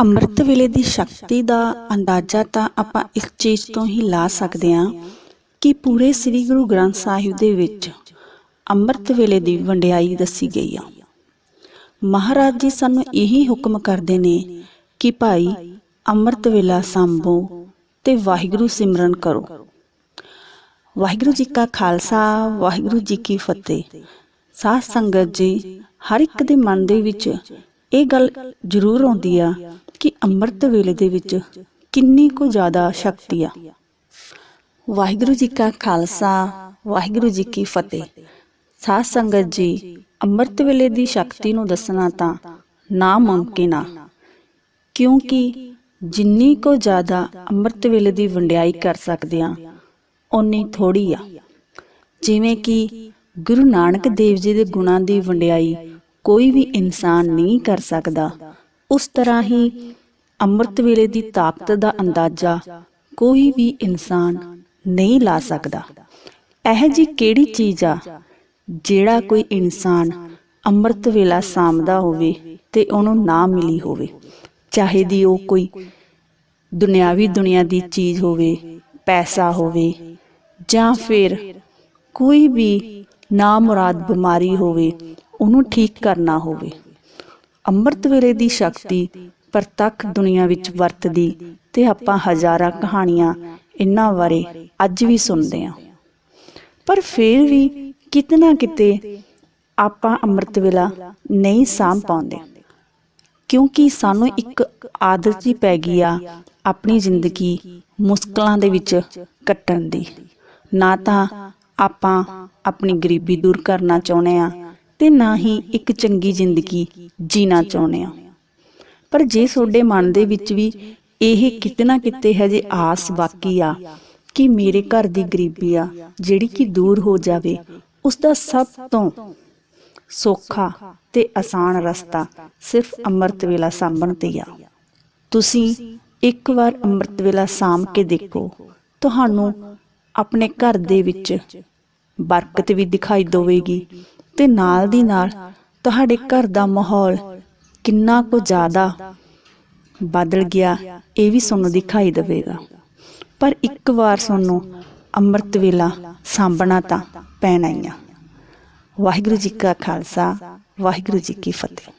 ਅੰਮ੍ਰਿਤ ਵੇਲੇ ਦੀ ਸ਼ਕਤੀ ਦਾ ਅੰਦਾਜ਼ਾ ਤਾਂ ਆਪਾਂ ਇਸ ਚੀਜ਼ ਤੋਂ ਹੀ ਲਾ ਸਕਦੇ ਹਾਂ ਕਿ ਪੂਰੇ ਸ੍ਰੀ ਗੁਰੂ ਗ੍ਰੰਥ ਸਾਹਿਬ ਦੇ ਵਿੱਚ ਅੰਮ੍ਰਿਤ ਵੇਲੇ ਦੀ ਵੰਡਿਆਈ ਦੱਸੀ ਗਈ ਆ। ਮਹਾਰਾਜ ਜੀ ਸਾਨੂੰ ਇਹੀ ਹੁਕਮ ਕਰਦੇ ਨੇ ਕਿ ਭਾਈ ਅੰਮ੍ਰਿਤ ਵੇਲਾ ਸੰਭੋ ਤੇ ਵਾਹਿਗੁਰੂ ਸਿਮਰਨ ਕਰੋ। ਵਾਹਿਗੁਰੂ ਜੀ ਕਾ ਖਾਲਸਾ, ਵਾਹਿਗੁਰੂ ਜੀ ਕੀ ਫਤਿਹ। ਸਾਧ ਸੰਗਤ ਜੀ, ਹਰ ਇੱਕ ਦੇ ਮਨ ਦੇ ਵਿੱਚ ਇਹ ਗੱਲ ਜ਼ਰੂਰ ਆਉਂਦੀ ਆ ਕਿ ਅੰਮ੍ਰਿਤ ਵੇਲੇ ਦੇ ਵਿੱਚ ਕਿੰਨੀ ਕੁ ਜ਼ਿਆਦਾ ਸ਼ਕਤੀ ਆ। ਵਾਹਿਗੁਰੂ ਜੀ ਕਾ ਖਾਲਸਾ, ਵਾਹਿਗੁਰੂ ਜੀ ਕੀ ਫਤਿਹ। ਸਾਧ ਸੰਗਤ ਜੀ, ਅੰਮ੍ਰਿਤ ਵੇਲੇ ਦੀ ਸ਼ਕਤੀ ਨੂੰ ਦੱਸਣਾ ਤਾਂ ਨਾ ਮੁਮਕਿਨ ਆ, ਕਿਉਂਕਿ ਜਿੰਨੀ ਕੋ ਜ਼ਿਆਦਾ ਅੰਮ੍ਰਿਤ ਵੇਲੇ ਦੀ ਵੰਡਿਆਈ ਕਰ ਸਕਦੇ ਆ, ਓਨੀ ਥੋੜੀ ਆ। ਜਿਵੇਂ ਕਿ ਗੁਰੂ ਨਾਨਕ ਦੇਵ ਜੀ ਦੇ ਗੁਣਾਂ ਦੀ ਵੰਡਿਆਈ ਕੋਈ ਵੀ ਇਨਸਾਨ ਨਹੀਂ ਕਰ ਸਕਦਾ। ਉਸ ਤਰ੍ਹਾਂ ਹੀ ਅੰਮ੍ਰਿਤ ਵੇਲੇ ਦੀ ਤਾਕਤ ਦਾ ਅੰਦਾਜ਼ਾ ਕੋਈ ਵੀ ਇਨਸਾਨ ਨਹੀਂ ਲਾ ਸਕਦਾ। ਇਹ ਜੀ ਕਿਹੜੀ ਚੀਜ਼ ਆ ਜਿਹੜਾ ਕੋਈ ਇਨਸਾਨ ਅੰਮ੍ਰਿਤ ਵੇਲਾ ਸਾਂਭਦਾ ਹੋਵੇ ਤੇ ਉਹਨੂੰ ਨਾ ਮਿਲੀ ਹੋਵੇ। ਚਾਹੇ ਦੀ ਉਹ ਕੋਈ ਦੁਨਿਆਵੀ ਦੁਨੀਆ ਦੀ ਚੀਜ਼ ਹੋਵੇ, ਪੈਸਾ ਹੋਵੇ ਜਾਂ ਫਿਰ ਕੋਈ ਵੀ ਨਾ ਮੁਰਾਦ ਬਿਮਾਰੀ ਹੋਵੇ, ਉਹਨੂੰ ਠੀਕ ਕਰਨਾ ਹੋਵੇ। ਅੰਮ੍ਰਿਤ ਵੇਲੇ ਦੀ ਸ਼ਕਤੀ ਪ੍ਰਤੱਖ ਦੁਨੀਆ ਵਿੱਚ ਵਰਤਦੀ ਤੇ ਆਪਾਂ ਹਜ਼ਾਰਾਂ ਕਹਾਣੀਆਂ ਇਹਨਾਂ ਬਾਰੇ ਅੱਜ ਵੀ ਸੁਣਦੇ ਹਾਂ। ਪਰ ਫਿਰ ਵੀ ਕਿਤੇ ਨਾ ਕਿਤੇ ਆਪਾਂ ਅੰਮ੍ਰਿਤ ਵੇਲਾ ਨਹੀਂ ਸਾਂਭ ਪਾਉਂਦੇ, ਕਿਉਂਕਿ ਸਾਨੂੰ ਇੱਕ ਆਦਤ ਹੀ ਪੈ ਗਈ ਆ ਆਪਣੀ ਜ਼ਿੰਦਗੀ ਮੁਸ਼ਕਲਾਂ ਦੇ ਵਿੱਚ ਕੱਟਣ ਦੀ। ਨਾ ਤਾਂ ਆਪਾਂ ਆਪਣੀ ਗਰੀਬੀ ਦੂਰ ਕਰਨਾ ਚਾਹੁੰਦੇ ਆ ਤੇ ਨਾ ਹੀ ਇੱਕ ਚੰਗੀ ਜ਼ਿੰਦਗੀ ਜੀਣਾ ਚਾਹੁੰਦੇ ਆ ਪਰ ਜੇ ਤੁਹਾਡੇ ਮਨ ਦੇ ਵਿੱਚ ਵੀ ਇਹ ਕਿਤੇ ਨਾ ਕਿਤੇ ਹਜੇ ਆਸ ਬਾਕੀ ਆ ਕਿ ਮੇਰੇ ਘਰ ਦੀ ਗਰੀਬੀ ਆ, ਜਿਹੜੀ ਕਿ ਦੂਰ ਹੋ ਜਾਵੇ, ਉਸ ਦਾ ਸਭ ਤੋਂ ਸੌਖਾ ਤੇ ਆਸਾਨ ਰਸਤਾ ਸਿਰਫ ਅੰਮ੍ਰਿਤ ਵੇਲਾ ਸਾਂਭਣ ਤੇ ਆ। ਤੁਸੀਂ ਇੱਕ ਵਾਰ ਅੰਮ੍ਰਿਤ ਵੇਲਾ ਸਾਂਭ ਕੇ ਦੇਖੋ। ਤੁਹਾਨੂੰ ਆਪਣੇ ਘਰ ਦੇ ਵਿੱਚ ਬਰਕਤ ਵੀ ਦਿਖਾਈ ਦੇਵੇਗੀ ਤੇ ਨਾਲ ਦੀ ਨਾਲ ਤੁਹਾਡੇ ਘਰ ਦਾ ਮਾਹੌਲ ਕਿੰਨਾ ਕੁ ਜ਼ਿਆਦਾ ਬਦਲ ਗਿਆ, ਇਹ ਵੀ ਤੁਹਾਨੂੰ ਦਿਖਾਈ ਦੇਵੇਗਾ। ਪਰ ਇੱਕ ਵਾਰ ਤੁਹਾਨੂੰ ਅੰਮ੍ਰਿਤ ਵੇਲਾ ਸਾਂਭਣਾ ਤਾਂ ਪੈਣਾ ਹੀ ਆ। ਵਾਹਿਗੁਰੂ ਜੀ ਕਾ ਖਾਲਸਾ, ਵਾਹਿਗੁਰੂ ਜੀ ਕੀ ਫਤਿਹ।